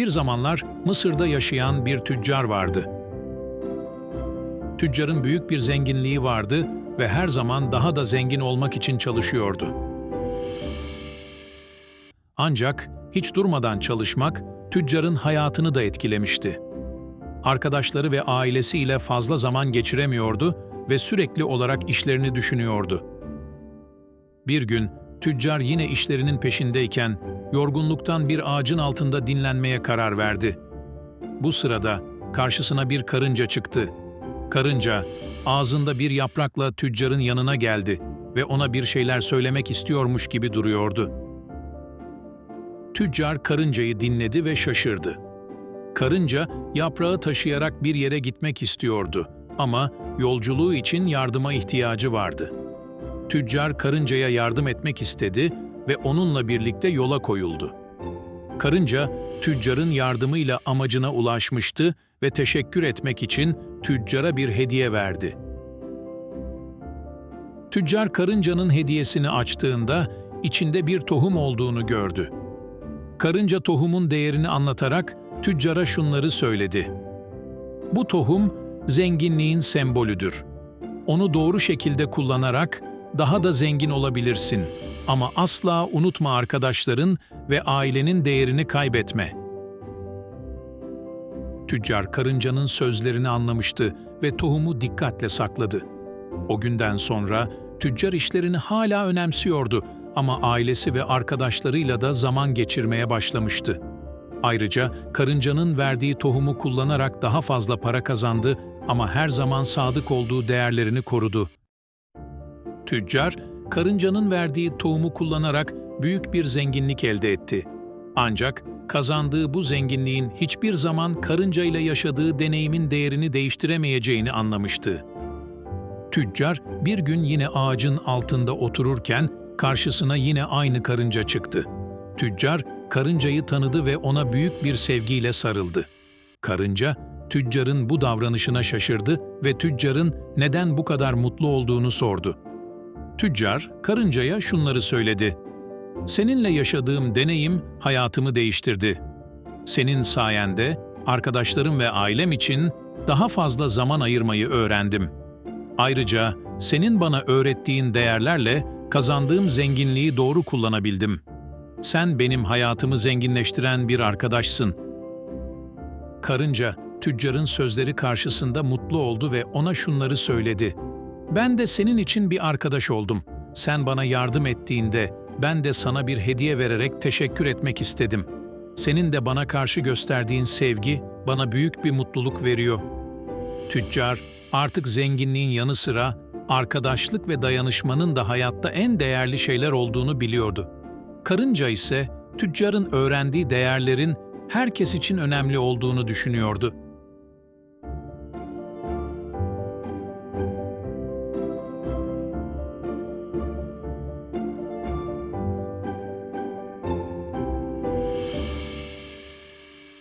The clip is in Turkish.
Bir zamanlar Mısır'da yaşayan bir tüccar vardı. Tüccarın büyük bir zenginliği vardı ve her zaman daha da zengin olmak için çalışıyordu. Ancak hiç durmadan çalışmak tüccarın hayatını da etkilemişti. Arkadaşları ve ailesiyle fazla zaman geçiremiyordu ve sürekli olarak işlerini düşünüyordu. Bir gün tüccar yine işlerinin peşindeyken yorgunluktan bir ağacın altında dinlenmeye karar verdi. Bu sırada karşısına bir karınca çıktı. Karınca ağzında bir yaprakla tüccarın yanına geldi ve ona bir şeyler söylemek istiyormuş gibi duruyordu. Tüccar karıncayı dinledi ve şaşırdı. Karınca yaprağı taşıyarak bir yere gitmek istiyordu ama yolculuğu için yardıma ihtiyacı vardı. Tüccar karıncaya yardım etmek istedi ve onunla birlikte yola koyuldu. Karınca tüccarın yardımıyla amacına ulaşmıştı ve teşekkür etmek için tüccara bir hediye verdi. Tüccar karıncanın hediyesini açtığında içinde bir tohum olduğunu gördü. Karınca tohumun değerini anlatarak tüccara şunları söyledi. Bu tohum zenginliğin sembolüdür. Onu doğru şekilde kullanarak daha da zengin olabilirsin. Ama asla unutma arkadaşların ve ailenin değerini kaybetme. Tüccar karıncanın sözlerini anlamıştı ve tohumu dikkatle sakladı. O günden sonra tüccar işlerini hala önemsiyordu ama ailesi ve arkadaşlarıyla da zaman geçirmeye başlamıştı. Ayrıca karıncanın verdiği tohumu kullanarak daha fazla para kazandı ama her zaman sadık olduğu değerlerini korudu. Tüccar, karıncanın verdiği tohumu kullanarak büyük bir zenginlik elde etti. Ancak kazandığı bu zenginliğin hiçbir zaman karınca ile yaşadığı deneyimin değerini değiştiremeyeceğini anlamıştı. Tüccar bir gün yine ağacın altında otururken karşısına yine aynı karınca çıktı. Tüccar karıncayı tanıdı ve ona büyük bir sevgiyle sarıldı. Karınca tüccarın bu davranışına şaşırdı ve tüccarın neden bu kadar mutlu olduğunu sordu. Tüccar karıncaya şunları söyledi. Seninle yaşadığım deneyim hayatımı değiştirdi. Senin sayende arkadaşlarım ve ailem için daha fazla zaman ayırmayı öğrendim. Ayrıca senin bana öğrettiğin değerlerle kazandığım zenginliği doğru kullanabildim. Sen benim hayatımı zenginleştiren bir arkadaşsın. Karınca, tüccarın sözleri karşısında mutlu oldu ve ona şunları söyledi. Ben de senin için bir arkadaş oldum. Sen bana yardım ettiğinde ben de sana bir hediye vererek teşekkür etmek istedim. Senin de bana karşı gösterdiğin sevgi bana büyük bir mutluluk veriyor. Tüccar artık zenginliğin yanı sıra arkadaşlık ve dayanışmanın da hayatta en değerli şeyler olduğunu biliyordu. Karınca ise tüccarın öğrendiği değerlerin herkes için önemli olduğunu düşünüyordu.